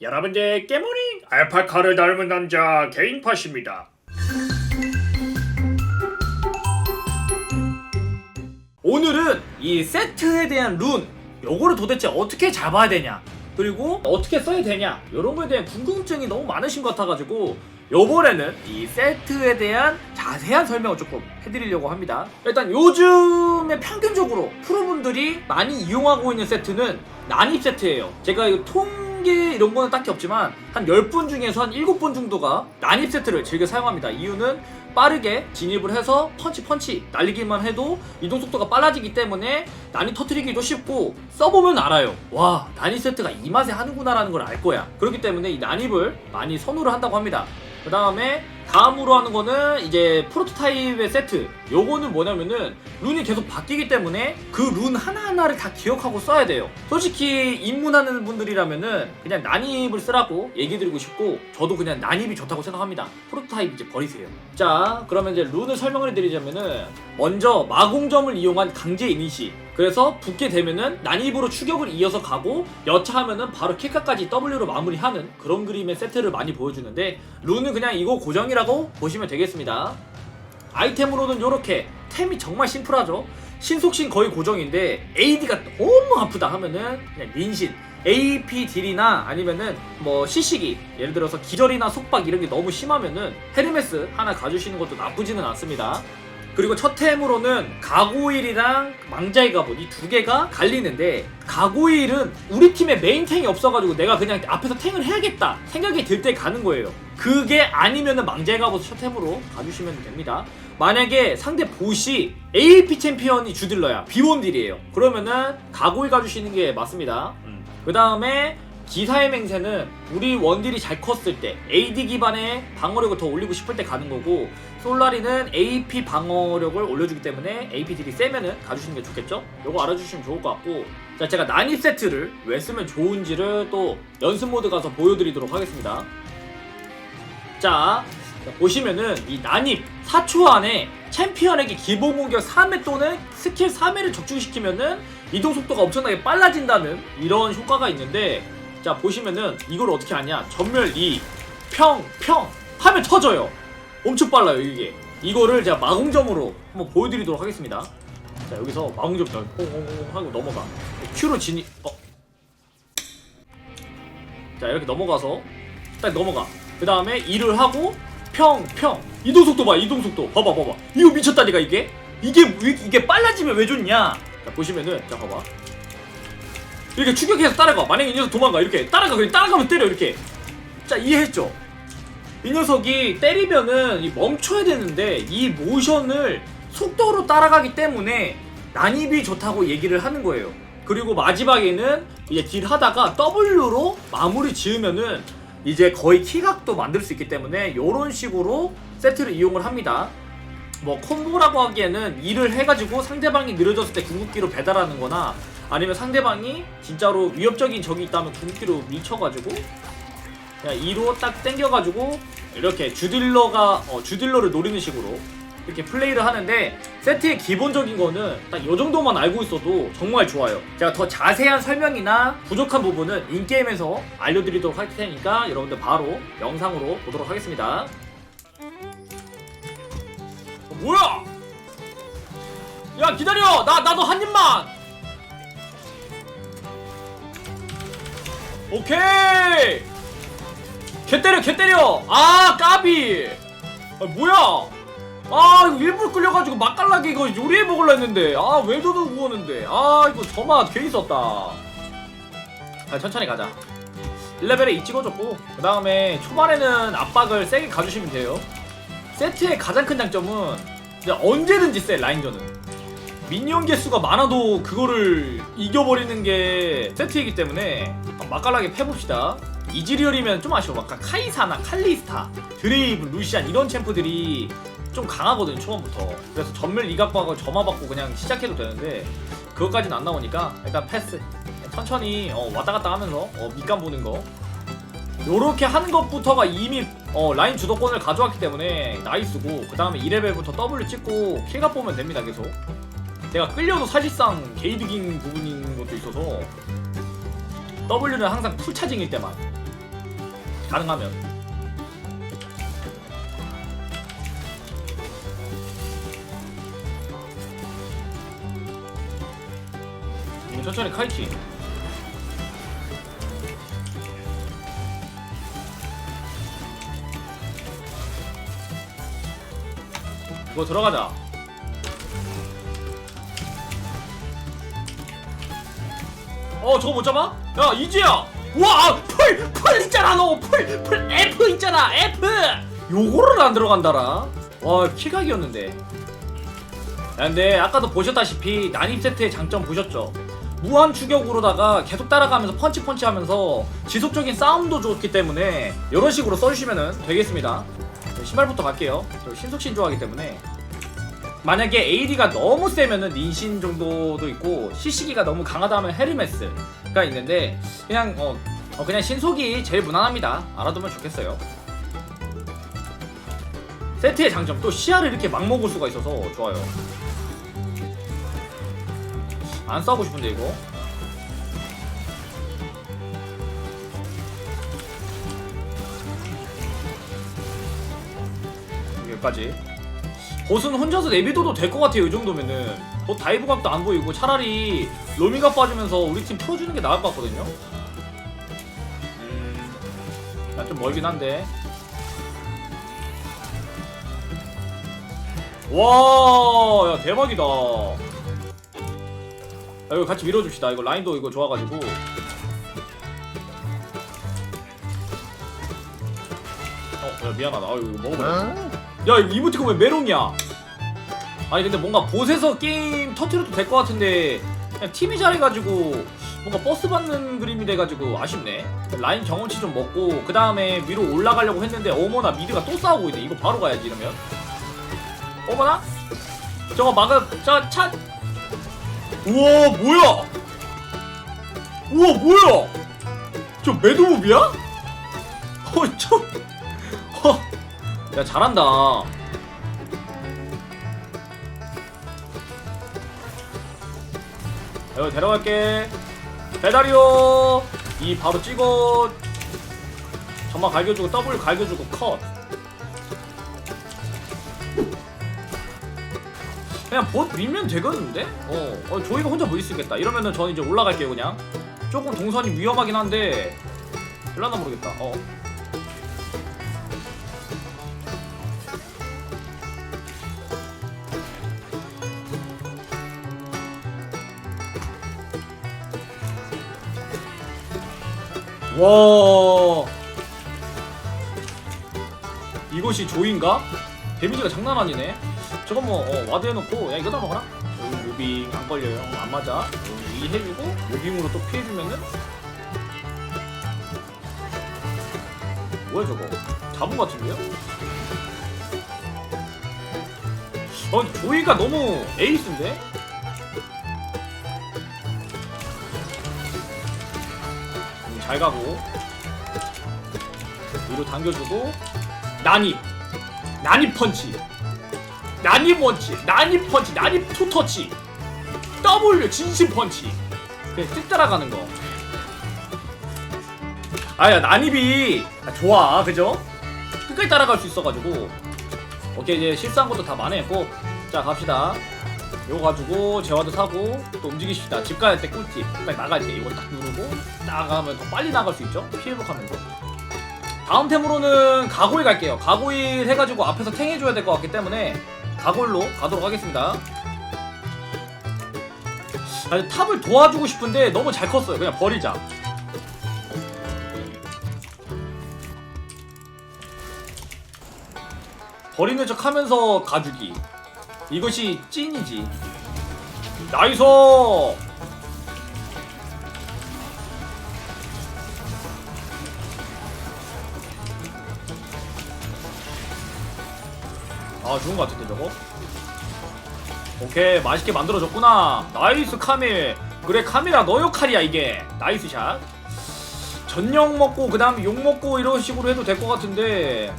여러분들 깨모닝 알파카를 닮은 남자 개인팟입니다. 오늘은 이 세트에 대한 룬 요거를 도대체 어떻게 잡아야 되냐 그리고 어떻게 써야 되냐 이런 거에 대한 궁금증이 너무 많으신 것 같아가지고 요번에는 이 세트에 대한 자세한 설명을 조금 해드리려고 합니다 일단 요즘에 평균적으로 프로분들이 많이 이용하고 있는 세트는 난입 세트예요 제가 이통 계 이런 거는 딱히 없지만 한 10분 중에서 한 7분 정도가 난입 세트를 즐겨 사용합니다 이유는 빠르게 진입을 해서 펀치 펀치 날리기만 해도 이동 속도가 빨라지기 때문에 난이 터트리기도 쉽고 써보면 알아요. 와 난이 세트가 이 맛에 하는구나 라는 걸 알 거야. 그렇기 때문에 이 난입을 많이 선호를 한다고 합니다. 그 다음에 다음으로 하는 거는 이제 프로토타입의 세트. 요거는 뭐냐면은 룬이 계속 바뀌기 때문에 그 룬 하나하나를 다 기억하고 써야 돼요. 솔직히 입문하는 분들이라면은 그냥 난입을 쓰라고 얘기 드리고 싶고 저도 그냥 난입이 좋다고 생각합니다. 프로토타입 이제 버리세요. 자, 그러면 이제 룬을 설명을 해드리자면은 먼저 마공점을 이용한 강제 이니시. 그래서 붙게 되면은 난입으로 추격을 이어서 가고 여차하면은 바로 킥카까지 W로 마무리하는 그런 그림의 세트를 많이 보여주는데 룬은 그냥 이거 고정이라고 보시면 되겠습니다. 아이템으로는 이렇게 템이 정말 심플하죠. 신속신 거의 고정인데 AD가 너무 아프다 하면은 그냥 민신 AP 딜이나 아니면은 뭐 시식이 예를 들어서 기절이나 속박 이런 게 너무 심하면은 헤르메스 하나 가주시는 것도 나쁘지는 않습니다. 그리고 첫 템으로는 가고일이랑 망자의 갑옷 이두 개가 갈리는데 가고일은 우리 팀에 메인 탱이 없어가지고 내가 그냥 앞에서 탱을 해야겠다 생각이 들 때 가는 거예요. 그게 아니면은 망자의 갑옷 첫 템으로 가주시면 됩니다. 만약에 상대 보시 AP 챔피언이 주딜러야 비원딜이에요. 그러면은 가고일 가주시는 게 맞습니다. 그 다음에 기사의 맹세는 우리 원딜이 잘 컸을 때 AD 기반의 방어력을 더 올리고 싶을 때 가는 거고 솔라리는 AP 방어력을 올려주기 때문에 AP 딜이 세면은 가주시는 게 좋겠죠? 요거 알아주시면 좋을 것 같고 자 제가 난입 세트를 왜 쓰면 좋은지를 또 연습 모드 가서 보여드리도록 하겠습니다 자, 자, 보시면은 이 난입 4초 안에 챔피언에게 기본 공격 3회 또는 스킬 3회를 적중시키면은 이동 속도가 엄청나게 빨라진다는 이런 효과가 있는데 자 보시면은 이걸 어떻게 하냐? 전멸 2, 평, 평 하면 터져요. 엄청 빨라요 이게. 이거를 제가 마공점으로 한번 보여드리도록 하겠습니다. 자 여기서 마공점 홍홍홍 하고 넘어가. Q로 진입 어. 자 이렇게 넘어가서 딱 넘어가. 그 다음에 일을 하고 평, 평. 이동 속도 봐 이동 속도. 봐봐 봐봐. 이거 미쳤다니까 이게? 이게 왜, 이게 빨라지면 왜 좋냐? 자 보시면은 자 봐봐 이렇게 추격해서 따라가. 만약에 이 녀석 도망가. 이렇게 따라가. 그냥 따라가면 때려. 이렇게. 자 이해했죠? 이 녀석이 때리면은 이 멈춰야 되는데 이 모션을 속도로 따라가기 때문에 난입이 좋다고 얘기를 하는 거예요. 그리고 마지막에는 이제 딜 하다가 W로 마무리 지으면은 이제 거의 키각도 만들 수 있기 때문에 이런 식으로 세트를 이용을 합니다. 뭐 콤보라고 하기에는 일을 해가지고 상대방이 느려졌을 때 궁극기로 배달하는 거나 아니면 상대방이 진짜로 위협적인 적이 있다면 궁극기로 미쳐가지고 그냥 2로 딱 땡겨가지고 이렇게 주딜러가 어, 주딜러를 노리는 식으로 이렇게 플레이를 하는데 세트의 기본적인 거는 딱 이 정도만 알고 있어도 정말 좋아요. 제가 더 자세한 설명이나 부족한 부분은 인게임에서 알려드리도록 할 테니까 여러분들 바로 영상으로 보도록 하겠습니다. 어, 뭐야? 야 기다려! 나 나도 한 입만! 오케이! 개 때려 개 때려! 아 까비! 아 뭐야? 아 이거 일부러 끌려가지고 맛깔나게 이거 요리해 먹으려 했는데. 아 외도도 구웠는데. 아 이거 저맛 괜히 썼다. 아 천천히 가자. 1레벨에 2 찍어줬고 그 다음에 초반에는 압박을 세게 가주시면 돼요. 세트의 가장 큰 장점은 언제든지 세 라인전은 미니언 개수가 많아도 그거를 이겨버리는 게 세트이기 때문에 맛깔나게 패봅시다. 이즈리얼이면 좀 아쉬워. 아까 카이사나 칼리스타, 드레이브, 루시안 이런 챔프들이 좀 강하거든요 초반부터. 그래서 전멸 이각박을 점화받고 그냥 시작해도 되는데 그것까지는 안 나오니까 일단 패스. 천천히 어, 왔다 갔다 하면서 어, 밑간 보는 거. 요렇게 하는 것부터가 이미 어, 라인 주도권을 가져왔기 때문에 나이스고 그 다음에 2레벨부터 W 찍고 킬각 보면 됩니다 계속 내가 끌려도 사실상 게이득인 부분인 것도 있어서 W는 항상 풀 차징일 때만 가능하면. 천천히 카이팅 이거 들어가자 어 저거 못 잡아? 야 이지야! 와풀풀 있잖아 너풀풀 F 있잖아 F! 요거를 안 들어간다라? 와 킬각이었는데. 야, 근데 아까도 보셨다시피 난입 세트의 장점 보셨죠? 무한 추격으로다가 계속 따라가면서 펀치 펀치 하면서 지속적인 싸움도 좋기 때문에 이런 식으로 써주시면 되겠습니다. 네, 신발부터 갈게요. 저 신속신 좋아하기 때문에 만약에 AD가 너무 세면은 닌신 정도도 있고 CC기가 너무 강하다 하면 헤르메스가 있는데 그냥 어, 어, 그냥 신속이 제일 무난합니다. 알아두면 좋겠어요. 세트의 장점 또 시야를 이렇게 막 먹을 수가 있어서 좋아요. 안 싸우고 싶은데 이거. 여기까지 보스는 혼자서 내비둬도 될 것 같아요 이 정도면은 뭐 다이브 각도 안 보이고 차라리 로미가 빠지면서 우리 팀 풀어주는 게 나을 것 같거든요 음좀 멀긴 한데 와, 야 대박이다. 야, 이거 같이 밀어줍시다. 이거 라인도 이거 좋아가지고. 어, 야 미안하다. 아, 이거 먹어버려. 야, 이모티콘 왜 메롱이야? 아니 근데 뭔가 보스에서 게임 터트려도 될 것 같은데 그냥 팀이 잘해가지고 뭔가 버스 받는 그림이 돼가지고 아쉽네. 라인 경험치 좀 먹고 그 다음에 위로 올라가려고 했는데 어머나 미드가 또 싸우고 있네. 이거 바로 가야지 이러면. 어머나? 저거 막아 저 차. 우와 뭐야? 우와 뭐야? 저 매드무비야? 어저 어. 야 잘한다. 여기 데려갈게. 배달이요. 이 바로 찍어. 점막 갈겨주고 더블 갈겨주고 컷. 그냥 봇 밀면 되겠는데? 어, 어 조이가 혼자 못 있겠다. 이러면은 저는 이제 올라갈게요 그냥. 조금 동선이 위험하긴 한데 될라나 모르겠다. 어. 와. 이것이 조인가? 데미지가 장난 아니네. 저건 뭐 어, 와드 해놓고 야 이거 다 먹어라 여기 무빙 안 걸려요 안 맞아 여기 해주고 무빙으로 또 피해주면은 뭐야 저거 잡은 것 같은데요? 어 조이가 너무 에이스인데? 잘 가고 위로 당겨주고 난입 난입 펀치 난입 원치, 난입 펀치, 난입 투터치, W 진심 펀치. 그냥 쓱 따라가는 거. 아야 난입이 아, 좋아, 그죠? 끝까지 따라갈 수 있어가지고. 오케이 이제 실수한 것도 다 만회했고, 자 갑시다. 요거 가지고 재화도 사고 또 움직이십시다. 집 가야 때 꿀팁. 딱 나갈 때 이거 딱 누르고 나가면 더 빨리 나갈 수 있죠? 피해 회복하면서. 다음 템으로는 가고일 갈게요. 가고일 해가지고 앞에서 탱 해줘야 될 것 같기 때문에 가골로 가도록 하겠습니다. 아니, 탑을 도와주고 싶은데 너무 잘 컸어요. 그냥 버리자. 버리는 척 하면서 가주기. 이것이 찐이지. 나이스! 아 좋은 것 같은데 저거? 오케이 맛있게 만들어줬구나. 나이스 카밀. 그래 카밀아 너 역할이야 이게. 나이스 샷. 전력 먹고 그 다음에 욕 먹고 이런 식으로 해도 될 것 같은데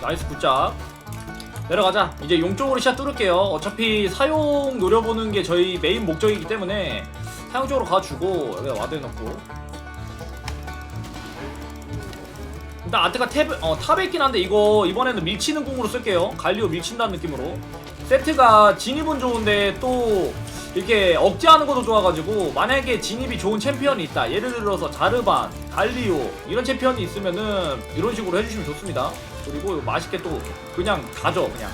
나이스 굿잡. 내려가자. 이제 용 쪽으로 샷 뚫을게요. 어차피 사용 노려보는 게 저희 메인 목적이기 때문에 쪽으로 가주고 여기다 와드 해놓고. 일단 아트가 탭, 어, 탑에 있긴 한데 이거 이번에는 밀치는 공으로 쓸게요. 갈리오 밀친다는 느낌으로. 세트가 진입은 좋은데 또 이렇게 억제하는 것도 좋아가지고 만약에 진입이 좋은 챔피언이 있다. 예를 들어서 자르반, 갈리오 이런 챔피언이 있으면은 이런 식으로 해주시면 좋습니다. 그리고 맛있게 또 그냥 다져 그냥.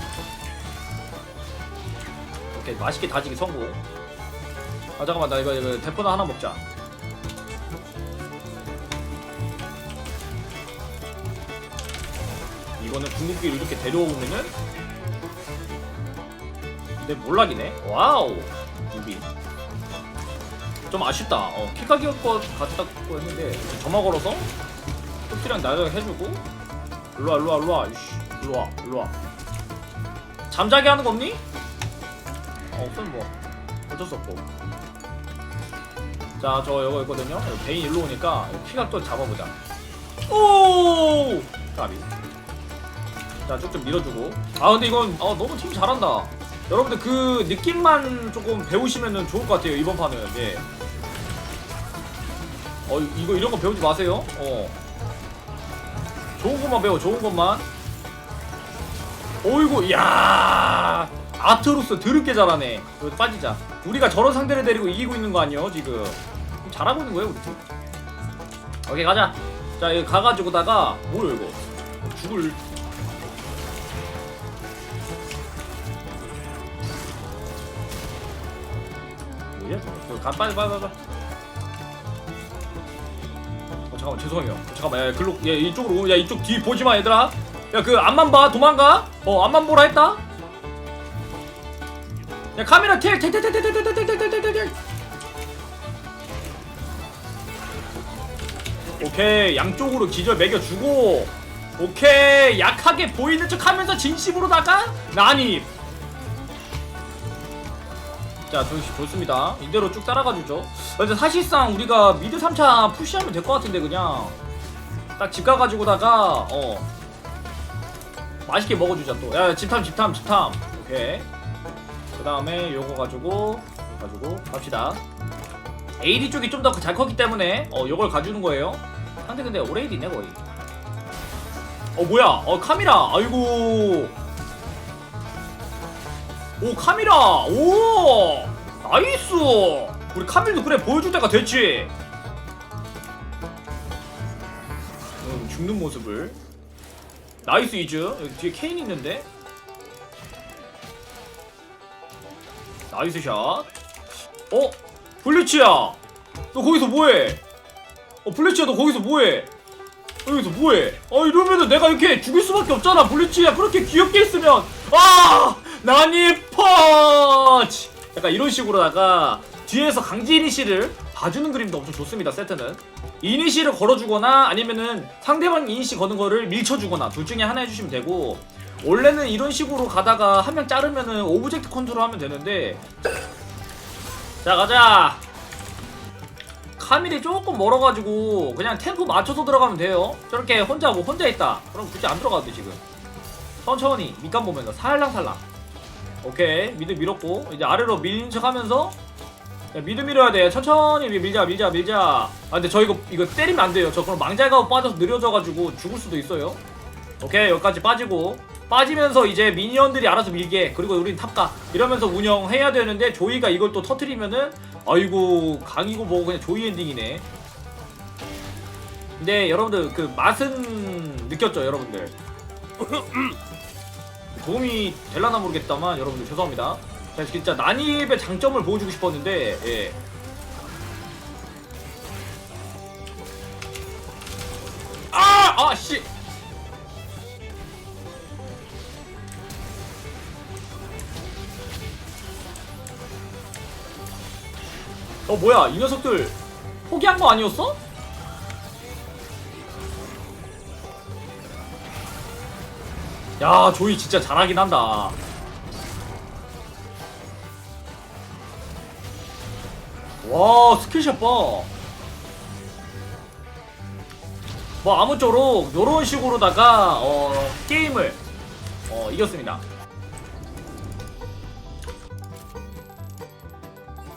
오케이 맛있게 다지기 성공. 아 잠깐만 나 이거 이거 대포나 하나 먹자. 이거는 궁극기를 이렇게 데려오면은? 근데 몰락이네. 와우 무비. 좀 아쉽다. 어 키카기 것 같다고 했는데 점화 걸어서 톱이랑 나를 해주고. 일로와 일로와 일로와. 이씨 일로와 일로와. 잠자게 하는 거 없니? 어, 없으면 뭐. 어쩔 수 없고. 자 저 이거 있거든요. 베인 일로 오니까 이거 피각도 잡아보자. 오! 까비. 자 쭉 좀 밀어주고. 아 근데 이건 어, 너무 팀 잘한다 여러분들 그 느낌만 조금 배우시면 좋을 것 같아요 이번 판은. 예. 어 이거 이런 거 배우지 마세요. 어. 좋은 것만 배워 좋은 것만. 어이구 야. 아트로스 드럽게 잘하네. 여기 빠지자. 우리가 저런 상대를 데리고 이기고 있는 거 아니에요 지금? 좀 잘하고 있는 거예요 우리 팀. 오케이 가자. 자 여기 가가지고다가 뭐야 이거? 죽을 저거 가 빨리 빨리 빨리. 어 잠깐만 죄송해요. 어, 잠깐만 야, 야 글로 야 이쪽으로 오- 야 이쪽 뒤 보지 마 얘들아. 야 그 앞만 봐 도망가. 어 앞만 보라 했다. 야 카메라 텔텔 텔 텔 텔 텔 텔 텔 텔 텔. 오케이 양쪽으로 기절 매겨주고. 오케이 약하게 보이는 척 하면서 진심으로 다가. 난입 자 좋, 좋습니다. 이대로 쭉 따라가주죠. 근데 사실상 우리가 미드 3차 푸시하면 될 것 같은데 그냥. 딱 집 가가지고다가 어. 맛있게 먹어주자 또야 집탐 집탐 집탐. 오케이. 그 다음에 요거 가지고 가지고 갑시다. AD 쪽이 좀 더 잘 컸기 때문에 어 요걸 가주는 거예요. 상대 근데 오레이디네 거의. 어 뭐야? 어 카미라. 아이고 오 카미라! 오! 나이스! 우리 카밀도 그래 보여줄 때가 됐지? 음, 죽는 모습을. 나이스 이즈. 여기 뒤에 케인 있는데? 나이스 샷. 어? 블리치야! 너 거기서 뭐해? 어 블리치야 너 거기서 뭐해? 여기서 뭐해? 아 이러면은 내가 이렇게 죽일 수밖에 없잖아 블리치야. 그렇게 귀엽게 있으면. 아 나니 펀치! 약간 이런 식으로다가 뒤에서 강지 이니시를 봐주는 그림도 엄청 좋습니다 세트는. 이니시를 걸어주거나 아니면은 상대방 이니시 거는 거를 밀쳐주거나 둘 중에 하나 해주시면 되고 원래는 이런 식으로 가다가 한 명 자르면은 오브젝트 컨트롤 하면 되는데 자 가자! 카밀이 조금 멀어가지고 그냥 템포 맞춰서 들어가면 돼요. 저렇게 혼자 뭐 혼자 있다. 그럼 굳이 안 들어가도 돼 지금. 천천히. 밑간 보면서 살랑살랑 오케이. 미드 밀었고 이제 아래로 밀린 척 하면서 야, 미드 밀어야 돼. 천천히 밀- 밀자 밀자 밀자. 아 근데 저 이거 이거 때리면 안 돼요. 저 그럼 망자가 빠져서 느려져가지고 죽을 수도 있어요. 오케이. 여기까지 빠지고. 빠지면서 이제 미니언들이 알아서 밀게. 그리고 우린 탑가. 이러면서 운영해야 되는데 조이가 이걸 또 터트리면은 아이고 강이고 뭐고 그냥 조이 엔딩이네. 근데 여러분들 그 맛은 느꼈죠 여러분들 도움이 될라나 모르겠다만 여러분들 죄송합니다 제가 진짜 난입의 장점을 보여주고 싶었는데 예. 아! 아 씨! 어 뭐야 이 녀석들 포기한 거 아니었어? 야 조이 진짜 잘하긴 한다 와 스킬샷 봐. 뭐 아무쪼록 요런 식으로다가 어, 게임을 어, 이겼습니다.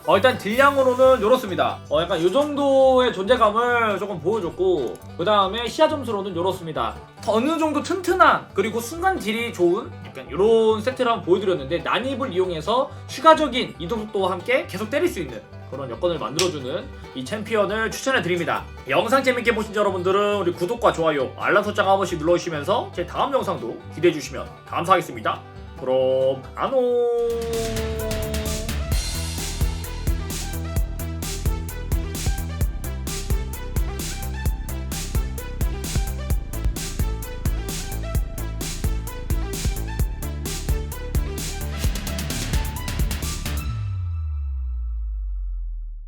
어, 일단 딜량으로는 이렇습니다. 어, 약간 이 정도의 존재감을 조금 보여줬고, 그 다음에 시야 점수로는 이렇습니다. 어느 정도 튼튼한, 그리고 순간 딜이 좋은, 약간 이런 세트를 한번 보여드렸는데, 난입을 이용해서 추가적인 이동 속도와 함께 계속 때릴 수 있는 그런 여건을 만들어주는 이 챔피언을 추천해드립니다. 영상 재밌게 보신 여러분들은 우리 구독과 좋아요, 알람 설정 한 번씩 눌러주시면서 제 다음 영상도 기대해주시면 감사하겠습니다. 그럼, 안녕!